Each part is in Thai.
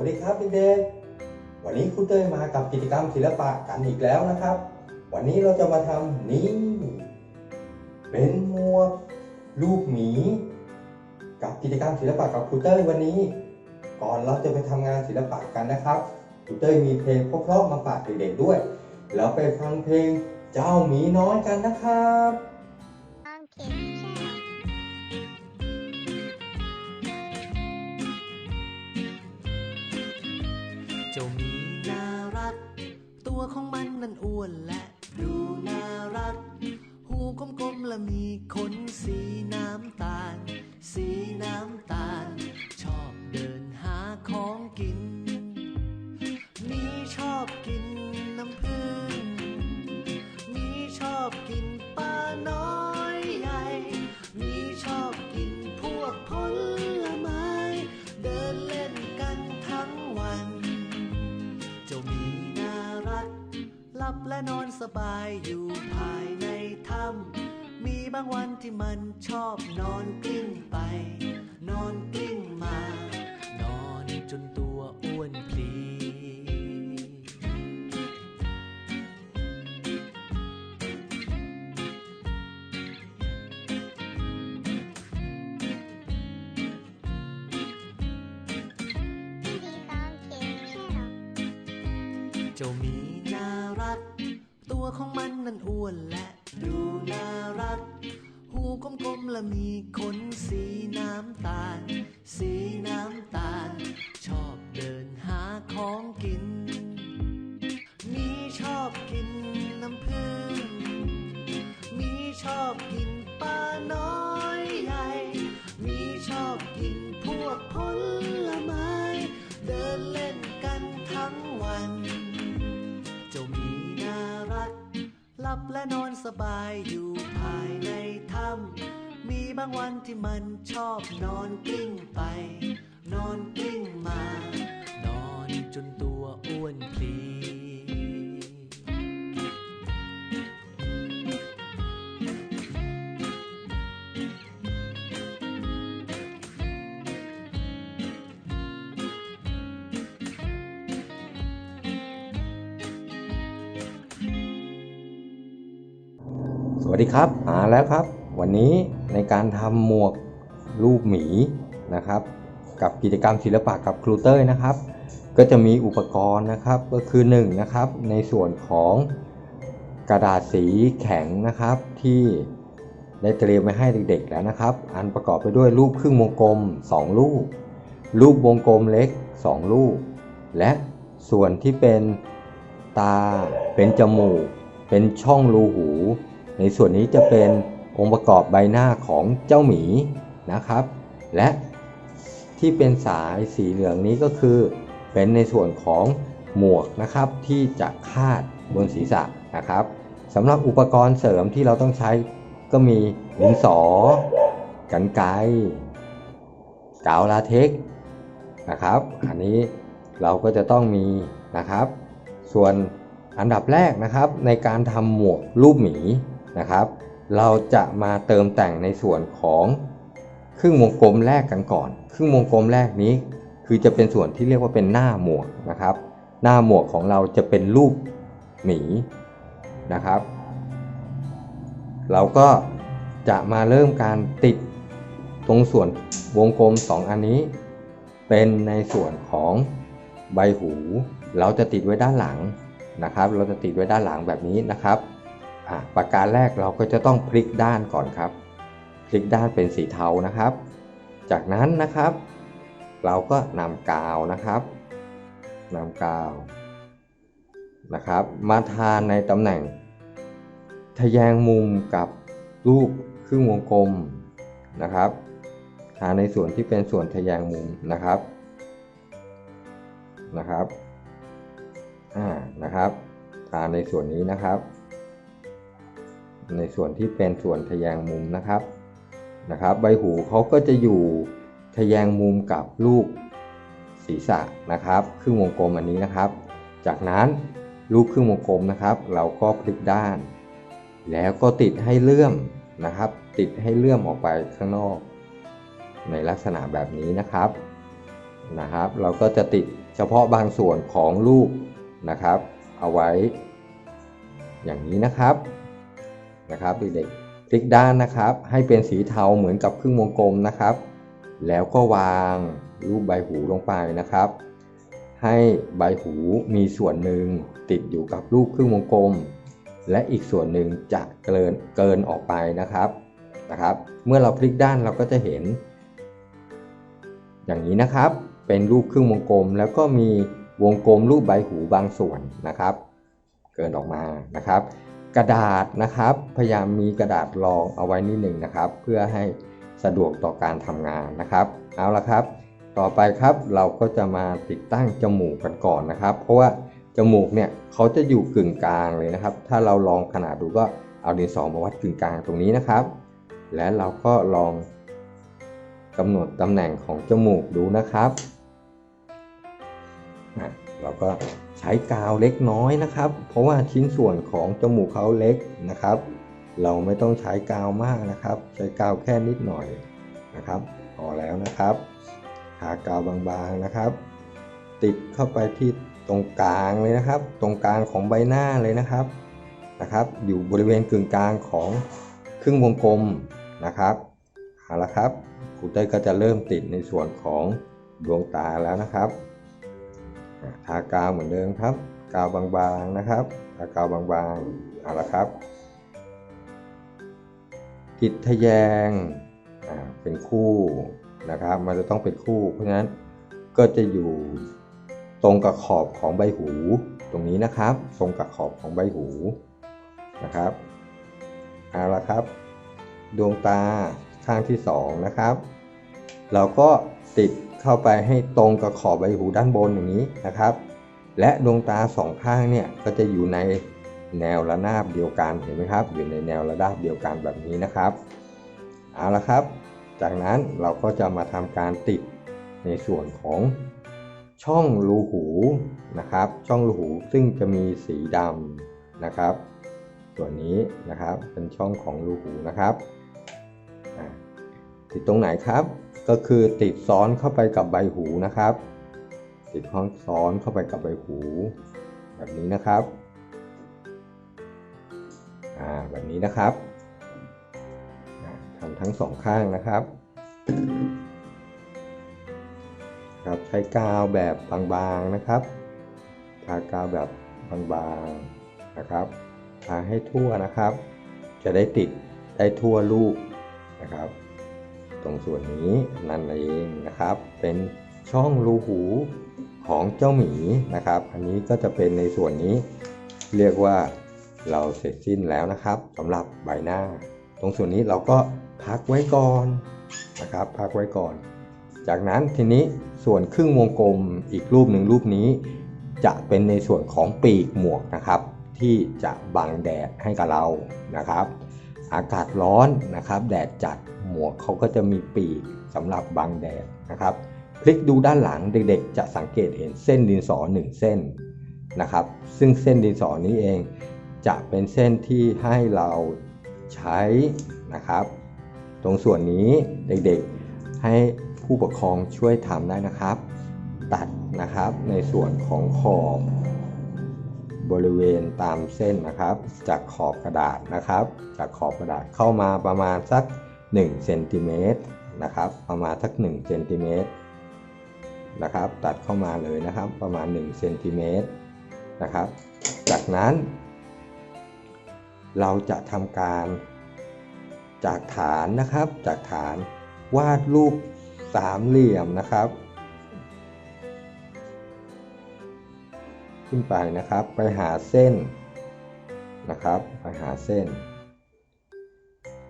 วัสดีครับเด็กๆวันนี้ครูเต้ยมากับกิจกรรมศิลปะกันอีกแล้วนะครับ วันนี้เราจะมาทำนี่ เป็นหมวกรูปหมี กับกิจกรรมศิลปะกับครูเต้ยวันนี้ ก่อนเราจะไปทำงานศิลปะกันนะครับครูเต้ยมีเพลงเพราะๆมาฝากเด็กๆด้วย แล้วไปฟังเพลงเจ้าหมีน้อยกันนะครับ เจ้ามีน่ารัก ตัวของมันนั้นอ้วนและดูน่ารัก หูกลมๆและมีขนสี และนอนสบายอยู่ภายในถ้ำมีบางวันที่มันชอบนอนกลิ้งไป นอนกลิ้งมา นอนจนตัวอ้วนพลีย กลมๆและมีขนสีน้ำตาล สีน้ำตาล ชอบเดินหาของกิน มีชอบกินน้ำผึ้งมีชอบกินปลาน้อยใหญ่ มีชอบกินพวกผลไม้ เดินเล่นกันทั้งวันเจ้ามีน่ารักหลับและนอนสบายอยู่ภายในถ้ำ บางวันที่มันชอบนอนกลิ้งไป นอนกลิ้งมา นอนจนตัวอ้วนพลีสวัสดีครับ มาแล้วครับ วันนี้ ในการทำหมวกรูปหมีนะครับ กับกิจกรรมศิลปะกับครูเต้ยนะครับ ก็จะมีอุปกรณ์นะครับก็คือ1นงนะครับในส่วนของกระดาษสีแข็งนะครับที่ได้เตรียมไว้ให้เด็กๆแล้วนะครับ อันประกอบไปด้วยรูปครึ่งวงกลม 2 ลูก รูปวงกลมเล็ก 2 ลูก และส่วนที่เป็นตา เป็นจมูก เป็นช่องรูหู ในส่วนนี้จะเป็น องค์ประกอบใบหน้าของเจ้าหมีนะครับ และที่เป็นสายสีเหลืองนี้ก็คือ เป็นในส่วนของหมวกนะครับที่จะคาดบนศีรษะนะครับสำหรับอุปกรณ์เสริมที่เราต้องใช้ก็มีดินสอ กันไกกาวลาเท็กนะครับ อันนี้เราก็จะต้องมีนะครับ ส่วนอันดับแรกนะครับในการทำหมวกรูปหมีนะครับ เราจะมาเติมแต่งในส่วนของครึ่งวงกลมแรกกันก่อน ครึ่งวงกลมแรกนี้ คือจะเป็นส่วนที่เรียกว่าเป็นหน้าหมวกนะครับ หน้าหมวกของเราจะเป็นรูปหมีนะครับ เราก็จะมาเริ่มการติดตรงส่วนวงกลม 2 อันนี้ เป็นในส่วนของใบหู เราจะติดไว้ด้านหลังนะครับ เราจะติดไว้ด้านหลังแบบนี้นะครับ ประการแรกเราก็จะต้องพลิกด้านก่อนครับ พลิกด้านเป็นสีเทานะครับ จากนั้นนะครับ เราก็นำกาวนะครับนำกาวนะครับ มาทาในตำแหน่งทะแยงมุมกับรูปครึ่งวงกลมนะครับทาในส่วนที่เป็นส่วนทะแยงมุมนะครับนะครับอ่านะครับทาในส่วนนี้นะครับ ในส่วนที่เป็นส่วนทะแยงมุมนะครับนะครับ ใบหูเขาก็จะอยู่ทะแยงมุมกับรูปศีรษะนะครับครึ่งวงกลมอันนี้นะครับ จากนั้นรูปครึ่งวงกลมนะครับ เราก็พลิกด้าน แล้วก็ติดให้เลื่อมนะครับ ติดให้เลื่อมออกไปข้างนอก ในลักษณะแบบนี้นะครับนะครับ เราก็จะติดเฉพาะบางส่วนของรูปนะครับ เอาไว้ อย่างนี้นะครับ นะครับเด็กๆพลิกด้านนะครับ ให้เป็นสีเทาเหมือนกับครึ่งวงกลมนะครับ แล้วก็วางรูปใบหูลงไปนะครับ ให้ใบหูมีส่วนหนึ่งติดอยู่กับรูปครึ่งวงกลม และอีกส่วนหนึ่งจะเกินเกินออกไปนะครับนะครับ เมื่อเราพลิกด้านเราก็จะเห็น อย่างนี้นะครับ เป็นรูปครึ่งวงกลม แล้วก็มีวงกลมรูปใบหูบางส่วนนะครับ เกินออกมานะครับ กระดาษนะครับ พยายามมีกระดาษรองเอาไว้นิดหนึ่งนะครับ เพื่อให้สะดวกต่อการทำงานนะครับ เอาละครับ ต่อไปครับเราก็จะมาติดตั้งจมูกกันก่อนนะครับ เพราะว่าจมูกเนี่ยเขาจะอยู่กึ่งกลางเลยนะครับ ถ้าเราลองขนาดดูก็เอาดินสอมาวัดกึ่งกลางตรงนี้นะครับ และเราก็ลองกำหนดตำแหน่งของจมูกดูนะครับอะเราก็ ช้กาวเล็กน้อยนะครับ เพราะว่าชิ้นส่วนของจมูกเขาเล็กนะครับ เราไม่ต้องใช้กาวมากนะครับ ใช้กาวแค่นิดหน่อยนะครับพอแล้วนะครับทากาวบางๆนะครับ ติดเข้าไปที่ตรงกลางเลยนะครับ ตรงกลางของใบหน้าเลยนะครับนะครับ อยู่บริเวณกึ่งกลางของครึ่งวงกลมนะครับเอาละครับครูเต้ยก็จะเริ่มติดในส่วนของดวงตาแล้วนะครับ ทากาวเหมือนเดิมครับ กาวบางๆนะครับ ทากาวบางๆเอาละครับ กิจทะแยงเป็นคู่นะครับ มันจะต้องเป็นคู่ เพราะฉะนั้นก็จะอยู่ตรงกับขอบของใบหู ตรงนี้นะครับ ตรงกับขอบของใบหูนะครับเอาละครับ ดวงตาข้างที่สองนะครับ เราก็ติด เข้าไปให้ตรงกับขอบใบหูด้านบนอย่างนี้นะครับ และดวงตาสองข้างเนี่ยก็จะอยู่ในแนวระนาบเดียวกันเห็นไหมครับ อยู่ในแนวระนาบเดียวกันแบบนี้นะครับเอาละครับ จากนั้นเราก็จะมาทำการติดในส่วนของช่องรูหูนะครับ ช่องรูหูซึ่งจะมีสีดำนะครับส่วนนี้นะครับเป็นช่องของรูหูนะครับติดตรงไหนครับ ก็คือติดซ้อนเข้าไปกับใบหูนะครับ ติดห้องซ้อนเข้าไปกับใบหู แบบนี้นะครับอ่าแบบนี้นะครับทำทั้งสองข้างนะครับครับใช้กาวแบบบางๆนะครับ ทากาวแบบบางๆนะครับ ทาให้ทั่วนะครับ จะได้ติดได้ทั่วลูกนะครับ ตรงส่วนนี้นั่นเองนะครับ เป็นช่องรูหูของเจ้าหมีนะครับ อันนี้ก็จะเป็นในส่วนนี้ เรียกว่าเราเสร็จสิ้นแล้วนะครับสำหรับใบหน้า ตรงส่วนนี้เราก็พักไว้ก่อนนะครับ พักไว้ก่อน จากนั้นทีนี้ส่วนครึ่งวงกลมอีกรูปหนึ่งรูปนี้ จะเป็นในส่วนของปีกหมวกนะครับ ที่จะบังแดดให้กับเรานะครับ อากาศร้อนนะครับแดดจัดหมวกเขาก็จะมีปีกสำหรับบังแดดนะครับ พลิกดูด้านหลังเด็กๆ จะสังเกตเห็นเส้นดินสอหนึ่งเส้นนะครับ ซึ่งเส้นดินสอนี้เองจะเป็นเส้นที่ให้เราใช้นะครับ ตรงส่วนนี้เด็กๆให้ผู้ปกครองช่วยทำได้นะครับ ตัดนะครับในส่วนของขอบ บริเวณตามเส้นนะครับ จากขอบกระดาษนะครับ จากขอบกระดาษเข้ามาประมาณสัก1เซนติเมตรนะครับประมาณสัก1เซนติเมตรนะครับตัดเข้ามาเลยนะครับประมาณ1เซนติเมตรนะครับ จากนั้น เราจะทำการจากฐานนะครับ จากฐานวาดรูปสามเหลี่ยมนะครับ ขึ้นไปนะครับ ไปหาเส้นนะครับ ไปหาเส้น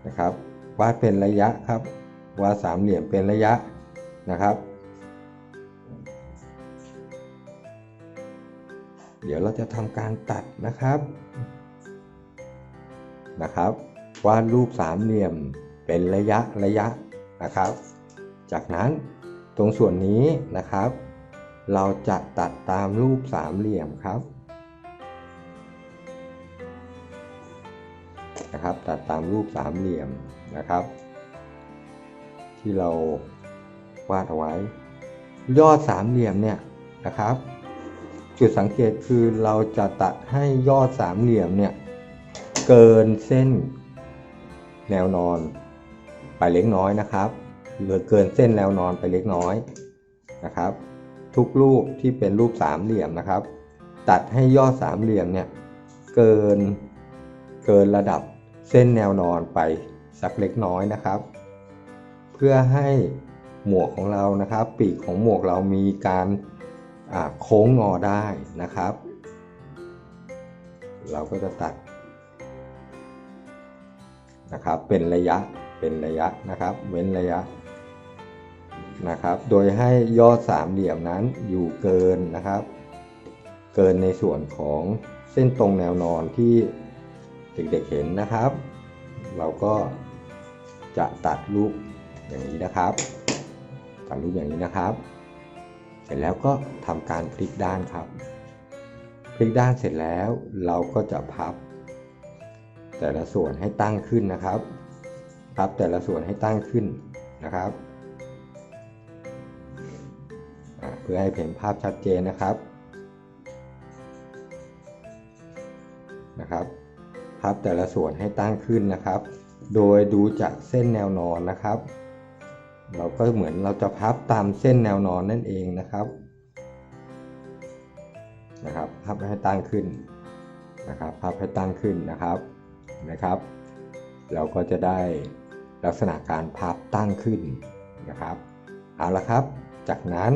นะครับวาดเป็นระยะครับวาดสามเหลี่ยมเป็นระยะนะครับ เดี๋ยวเราจะทำการตัดนะครับนะครับวาดรูปสามเหลี่ยมเป็นระยะระยะนะครับ จากนั้นตรงส่วนนี้นะครับ เราจะตัดตามรูปสามเหลี่ยมครับนะครับ ตัดตามรูปสามเหลี่ยมนะครับ ที่เราวาดเอาไว้ ยอดสามเหลี่ยมเนี่ยนะครับ จุดสังเกตคือเราจะตัดให้ยอดสามเหลี่ยมเนี่ยเกินเส้นแนวนอนไปเล็กน้อยนะครับหรือเกินเส้นแนวนอนไปเล็กน้อยนะครับ ทุกรูปที่เป็นรูปสามเหลี่ยมนะครับ ตัดให้ยอดสามเหลี่ยมเนี่ยเกินเกินระดับเส้นแนวนอนไปสักเล็กน้อยนะครับ เพื่อให้หมวกของเรานะครับ ปีกของหมวกเรามีการโค้งงอได้นะครับ เราก็จะตัดนะครับเป็นระยะเป็นระยะนะครับ เว้นระยะ นะครับ โดยให้ยอดสามเหลี่ยมนั้นอยู่เกินนะครับ เกินในส่วนของเส้นตรงแนวนอนที่เด็กๆเห็นนะครับ เราก็จะตัดรูปอย่างนี้นะครับ ตัดรูปอย่างนี้นะครับ เสร็จแล้วก็ทำการพลิกด้านครับ พลิกด้านเสร็จแล้วเราก็จะพับ แต่ละส่วนให้ตั้งขึ้นนะครับ พับแต่ละส่วนให้ตั้งขึ้นนะครับ พื่อให้เห็นภาพชัดเจนนะครับนะครับพับแต่ละส่วนให้ตั้งขึ้นนะครับ โดยดูจากเส้นแนวนอนนะครับ เราก็เหมือนเราจะพับตามเส้นแนวนอนนั่นเองนะครับนะครับพับให้ตั้งขึ้นนะครับพับให้ตั้งขึ้นนะครับนะครับ เราก็จะได้ลักษณะการพับตั้งขึ้นนะครับเอาละครับ จากนั้น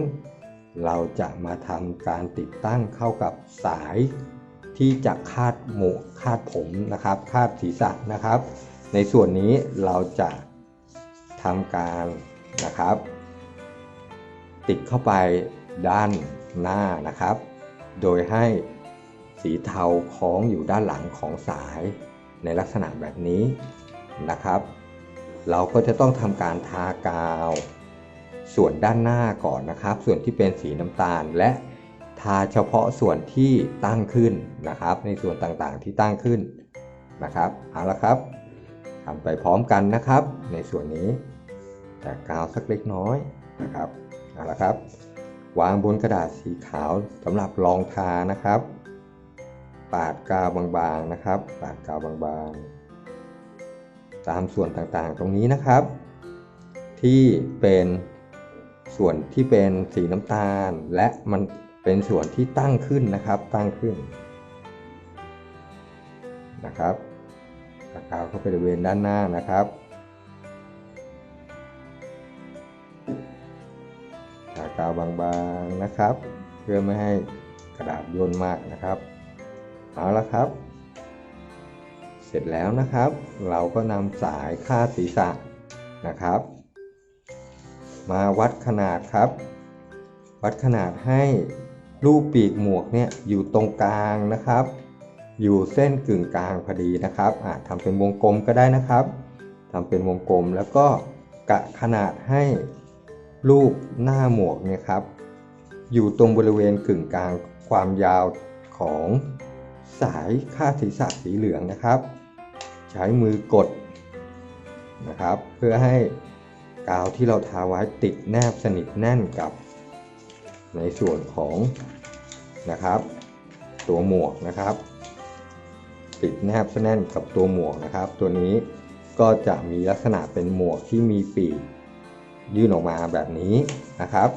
เราจะมาทำการติดตั้งเข้ากับสายที่จะคาดหมวกคาดผมนะครับ คาดศีรษะนะครับ ในส่วนนี้เราจะทำการนะครับ ติดเข้าไปด้านหน้านะครับ โดยให้สีเทาคล้องอยู่ด้านหลังของสายในลักษณะแบบนี้นะครับ เราก็จะต้องทำการทากาว ส่วนด้านหน้าก่อนนะครับ ส่วนที่เป็นสีน้ำตาลและทาเฉพาะส่วนที่ตั้งขึ้นนะครับ ในส่วนต่างๆที่ตั้งขึ้นนะครับเอาละครับทำไปพร้อมกันนะครับ ในส่วนนี้แตกกาวสักเล็กน้อยนะครับเอาละครับ วางบนกระดาษสีขาวสำหรับรองทานะครับ ปาดกาวบางๆนะครับ ปาดกาวบางๆ ตามส่วนต่างๆตรงนี้นะครับ ที่เป็น ส่วนที่เป็นสีน้ำตาล และมันเป็นส่วนที่ตั้งขึ้นนะครับ ตั้งขึ้นนะครับปาดกาเข้าไปบริเวณด้านหน้านะครับทากาบางๆนะครับ เพื่อไม่ให้กระดาษย่นมากนะครับ เอาละครับ เสร็จแล้วนะครับ เราก็นำสายคาดศีรษะนะครับ มาวัดขนาดครับ วัดขนาดให้รูปปีกหมวกเนี่ยอยู่ตรงกลางนะครับ อยู่เส้นกึ่งกลางพอดีนะครับอะทำเป็นวงกลมก็ได้นะครับทำเป็นวงกลมแล้วก็กะขนาดให้รูปหน้าหมวกเนี่ยครับ อยู่ตรงบริเวณกึ่งกลางความยาวของสายคาดศีรษะสีเหลืองนะครับ ใช้มือกดนะครับ เพื่อให้ กาวที่เราทาไว้ติดแนบสนิทแน่นกับในส่วนของนะครับ ตัวหมวกนะครับ ติดแนบแน่นกับตัวหมวกนะครับ ตัวนี้ก็จะมีลักษณะเป็นหมวกที่มีปีกยื่นออกมาแบบนี้นะครับ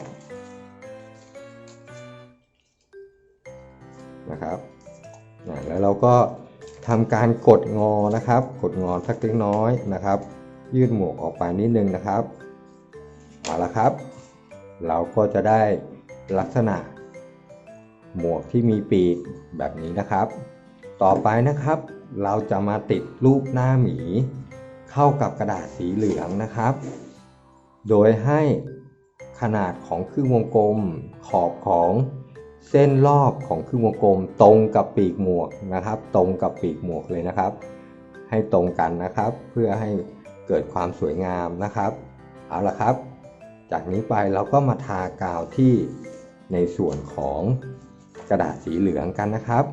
นะครับแล้วเราก็ทำการกดงอนะครับ กดงอสักเล็กน้อยนะครับ ยืดหมวกออกไปนิดนึงนะครับเอาละครับ เราก็จะได้ลักษณะ หมวกที่มีปีกแบบนี้นะครับ ต่อไปนะครับ เราจะมาติดรูปหน้าหมี เข้ากับกระดาษสีเหลืองนะครับ โดยให้ขนาดของครึ่งวงกลม ขอบของเส้นรอบของครึ่งวงกลม ตรงกับปีกหมวกนะครับ ตรงกับปีกหมวกเลยนะครับ ให้ตรงกันนะครับ เพื่อให้ เกิดความสวยงามนะครับ เอาละครับ จากนี้ไปเราก็มาทากาวที่ในส่วนของกระดาษสีเหลืองกันนะครับ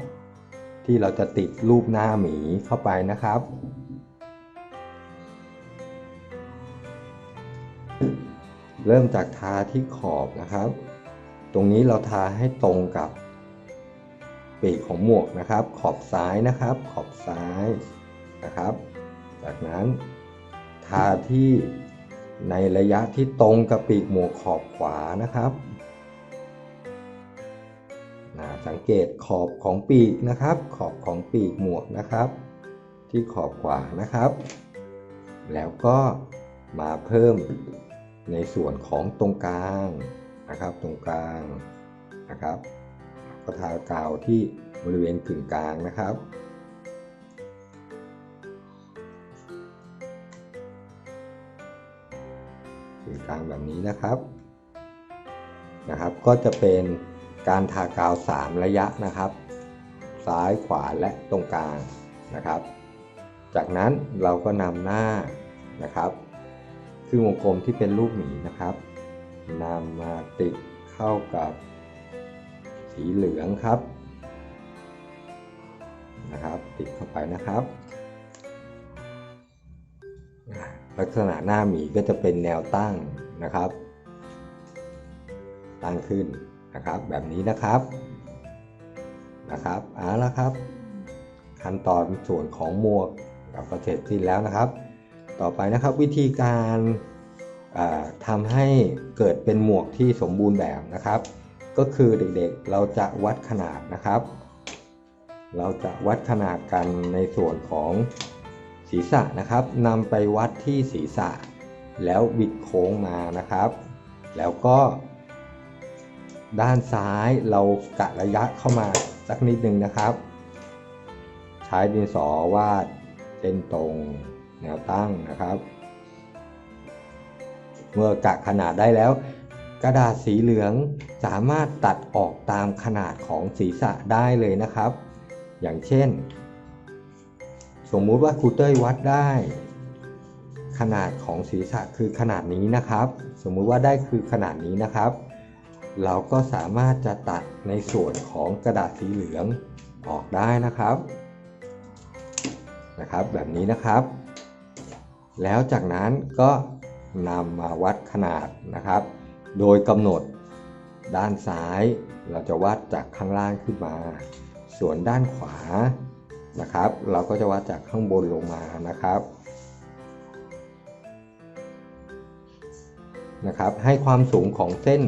ที่เราจะติดรูปหน้าหมีเข้าไปนะครับ เริ่มจากทาที่ขอบนะครับ ตรงนี้เราทาให้ตรงกับปีกของหมวกนะครับ ขอบซ้ายนะครับ ขอบซ้ายนะครับ จากนั้น ทาที่ในระยะที่ตรงกับปีกหมวกขอบขวานะครับอ่าสังเกตขอบของปีกนะครับ ขอบของปีกหมวกนะครับ ที่ขอบขวานะครับ แล้วก็มาเพิ่มในส่วนของตรงกลางนะครับ ตรงกลางนะครับก็ทากาวที่บริเวณกึ่งกลางนะครับ กึ่งกลางแบบนี้นะครับนะครับ ก็จะเป็นการทากาว 3 ระยะนะครับ ซ้ายขวาและตรงกลางนะครับ จากนั้นเราก็นำหน้านะครับคือวงกลมที่เป็นรูปหมีนะครับนำมาติดเข้ากับสีเหลืองครับนะครับ ติดเข้าไปนะครับ ลักษณะหน้าหมีก็จะเป็นแนวตั้งนะครับ ตั้งขึ้นนะครับ แบบนี้นะครับนะครับเอาละครับ ขั้นตอนส่วนของหมวกเราก็เสร็จสิ้นแล้วนะครับ ต่อไปนะครับวิธีการอ่าทำให้เกิดเป็นหมวกที่สมบูรณ์แบบนะครับ ก็คือเด็กๆเราจะวัดขนาดนะครับ เราจะวัดขนาดกันในส่วนของ ศีรษะนะครับนำไปวัดที่ศีรษะ แล้วบิดโค้งมานะครับ แล้วก็ ด้านซ้ายเรากะระยะเข้ามาสักนิดหนึ่งนะครับ ใช้ดินสอวาดเส้นตรงแนวตั้งนะครับ เมื่อกะขนาดได้แล้ว กระดาษสีเหลืองสามารถตัดออกตามขนาดของศีรษะได้เลยนะครับ อย่างเช่น สมมุติว่าครูเต้ยวัดได้ ขนาดของศีรษะคือขนาดนี้นะครับ สมมุติว่าได้คือขนาดนี้นะครับ เราก็สามารถจะตัดในส่วนของกระดาษสีเหลืองออกได้นะครับนะครับ แบบนี้นะครับ แล้วจากนั้นก็นำมาวัดขนาดนะครับ โดยกำหนดด้านซ้าย เราจะวัดจากข้างล่างขึ้นมา ส่วนด้านขวา นะครับ เราก็จะวัดจากข้างบนลงมานะครับนะครับ ให้ความสูงของเส้น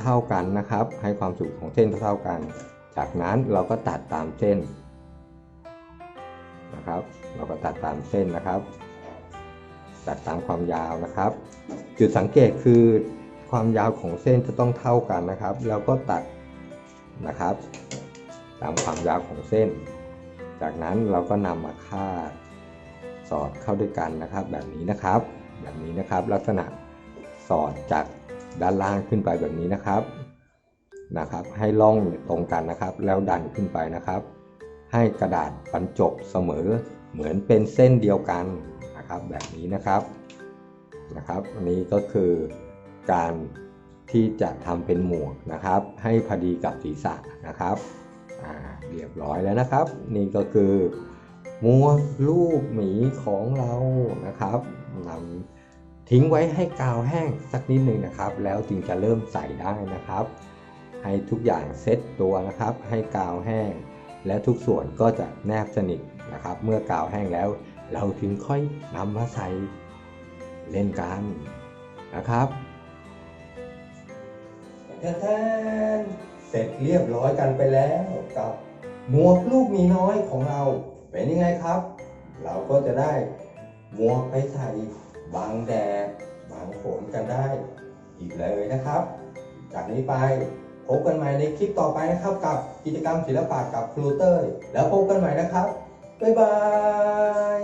เท่าๆกันนะครับ ให้ความสูงของเส้นเท่าๆกัน จากนั้นเราก็ตัดตามเส้นนะครับ เราก็ตัดตามเส้นนะครับ ตัดตามความยาวนะครับ จุดสังเกตคือความยาวของเส้นจะต้องเท่ากันนะครับ แล้วก็ตัดนะครับ ตามความยาวของเส้น จากนั้นเราก็นำมาคาดสอดเข้าด้วยกันนะครับ แบบนี้นะครับ แบบนี้นะครับลักษณะสอดจากด้านล่างขึ้นไปแบบนี้นะครับนะครับ ให้ล่องตรงกันนะครับ แล้วดันขึ้นไปนะครับ ให้กระดาษบรรจบเสมอเหมือนเป็นเส้นเดียวกันนะครับแบบนี้นะครับนะครับอันนี้ก็คือการที่จะทำเป็นหมวกนะครับ ให้พอดีกับศีรษะนะครับ อ่าเรียบร้อยแล้วนะครับ นี่ก็คือหมวลูกหมีของเรานะครับนำทิ้งไว้ให้กาวแห้งสักนิดหนึ่งนะครับ แล้วจึงจะเริ่มใส่ได้นะครับ ให้ทุกอย่างเซตตัวนะครับ ให้กาวแห้ง และทุกส่วนก็จะแนบสนิทนะครับ เมื่อกาวแห้งแล้ว เราถึงค่อยนำมาใส่เล่นกันนะครับแทน เสร็จเรียบร้อยกันไปแล้วกับหมวกลูกมีน้อยของเราเป็นยังไงครับ เราก็จะได้หมวกไปใส่บังแดดบังฝนกันได้ อีกเลยนะครับ จากนี้ไปพบกันใหม่ในคลิปต่อไปนะครับ กับกิจกรรมศิลปะกับครูเต้ยแล้วพบกันใหม่นะครับ บ๊ายบาย